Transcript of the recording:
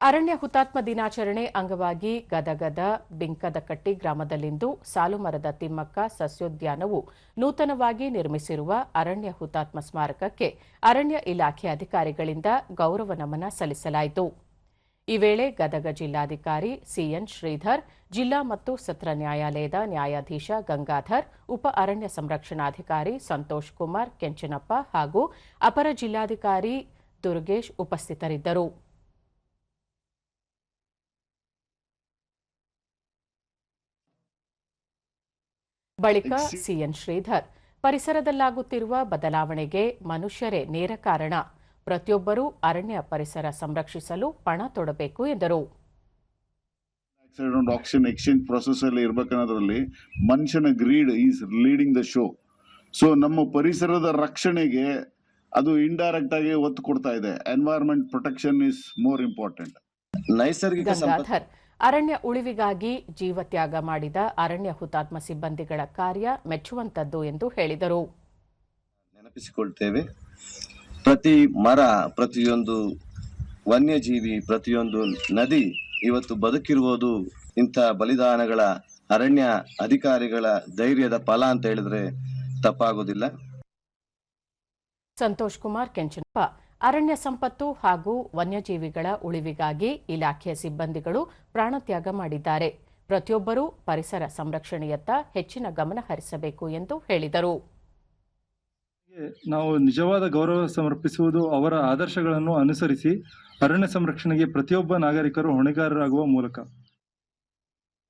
ಅರಣ್ಯ ಹುತಾತ್ಮ ದಿನಾಚರಣೆ ಅಂಗವಾಗಿ ಗದಗದ ಬಿಂಕದಕಟ್ಟಿ ಗ್ರಾಮದಲ್ಲಿಂದು ಸಾಲುಮರದ ತಿಮ್ಮಕ್ಕ ಸಸ್ಯೋದ್ಯಾನವು ನೂತನವಾಗಿ ನಿರ್ಮಿಸಿರುವ ಅರಣ್ಯ ಹುತಾತ್ಮ ಸ್ಮಾರಕಕ್ಕೆ ಅರಣ್ಯ ಇಲಾಖೆ ಅಧಿಕಾರಿಗಳಿಂದ ಗೌರವ ನಮನ ಸಲ್ಲಿಸಲಾಯಿತು. ಈ ವೇಳೆ ಗದಗ ಜಿಲ್ಲಾಧಿಕಾರಿ ಸಿಎನ್ ಶ್ರೀಧರ್, ಜಿಲ್ಲಾ ಮತ್ತು ಸತ್ರ ನ್ಯಾಯಾಲಯದ ನ್ಯಾಯಾಧೀಶ ಗಂಗಾಧರ್, ಉಪ ಅರಣ್ಯ ಸಂರಕ್ಷಣಾಧಿಕಾರಿ ಸಂತೋಷ್ ಕುಮಾರ್ ಕೆಂಚನಪ್ಪ ಹಾಗೂ ಅಪರ ಜಿಲ್ಲಾಧಿಕಾರಿ ದುರ್ಗೇಶ್ ಉಪಸ್ಥಿತರಿದ್ದರು. ಬಳಿಕ ಸಿಎನ್ ಶ್ರೀಧರ್. ಪರಿಸರದಲ್ಲಾಗುತ್ತಿರುವ ಬದಲಾವಣೆಗೆ ಮನುಷ್ಯರೇ ನೇರ ಕಾರಣ. ಪ್ರತಿಯೊಬ್ಬರೂ ಅರಣ್ಯ ಪರಿಸರ ಸಂರಕ್ಷಿಸಲು ಪಣ ತೊಡಬೇಕು ಎಂದರು. ಆಕ್ಷನ್ ಎಕ್ಸ್ಚೇಂಜ್ ಪ್ರೊಸೆಸ್ ಅಲ್ಲಿ ಇರ್ಬೇಕನ್ನೋದ್ರಲ್ಲಿ ಮನುಷ್ಯನ greed is leading the show so ನಮ್ಮ ಪರಿಸರದ ರಕ್ಷಣೆಗೆ ಅದು ಇಂಡೈರೆಕ್ಟ್ ಆಗಿ ಒತ್ತು ಕೊಡ್ತಾ ಇದೆ. Environment protection is more important ನೈಸರ್ಗಿಕ ಅರಣ್ಯ ಉಳಿವಿಗಾಗಿ ಜೀವತ್ಯಾಗ ಮಾಡಿದ ಅರಣ್ಯ ಹುತಾತ್ಮ ಸಿಬ್ಬಂದಿಗಳ ಕಾರ್ಯ ಮೆಚ್ಚುವಂತದ್ದು ಎಂದು ಹೇಳಿದರು. ನೆನಪಿಸಿಕೊಳ್ತೇವೆ ಪ್ರತಿ ಮರ ಪ್ರತಿಯೊಂದು ವನ್ಯಜೀವಿ ಪ್ರತಿಯೊಂದು ನದಿ ಇವತ್ತು ಬದುಕಿರುವುದು ಇಂಥ ಬಲಿದಾನಗಳ ಅರಣ್ಯ ಅಧಿಕಾರಿಗಳ ಧೈರ್ಯದ ಫಲ ಅಂತ ಹೇಳಿದ್ರೆ ತಪ್ಪಾಗೋದಿಲ್ಲ. ಸಂತೋಷ್ ಕುಮಾರ್ ಕೆಂಚನಪ್ಪ. ಅರಣ್ಯ ಸಂಪತ್ತು ಹಾಗೂ ವನ್ಯಜೀವಿಗಳ ಉಳಿವಿಗಾಗಿ ಇಲಾಖೆಯ ಸಿಬ್ಬಂದಿಗಳು ಪ್ರಾಣತ್ಯಾಗ ಮಾಡಿದ್ದಾರೆ. ಪ್ರತಿಯೊಬ್ಬರೂ ಪರಿಸರ ಸಂರಕ್ಷಣೆಯತ್ತ ಹೆಚ್ಚಿನ ಗಮನ ಹರಿಸಬೇಕು ಎಂದು ಹೇಳಿದರು. ನಾವು ನಿಜವಾದ ಗೌರವ ಸಮರ್ಪಿಸುವುದು ಅವರ ಆದರ್ಶಗಳನ್ನು ಅನುಸರಿಸಿ ಅರಣ್ಯ ಸಂರಕ್ಷಣೆಗೆ ಪ್ರತಿಯೊಬ್ಬ ನಾಗರಿಕರು ಹೊಣೆಗಾರರಾಗುವ ಮೂಲಕ.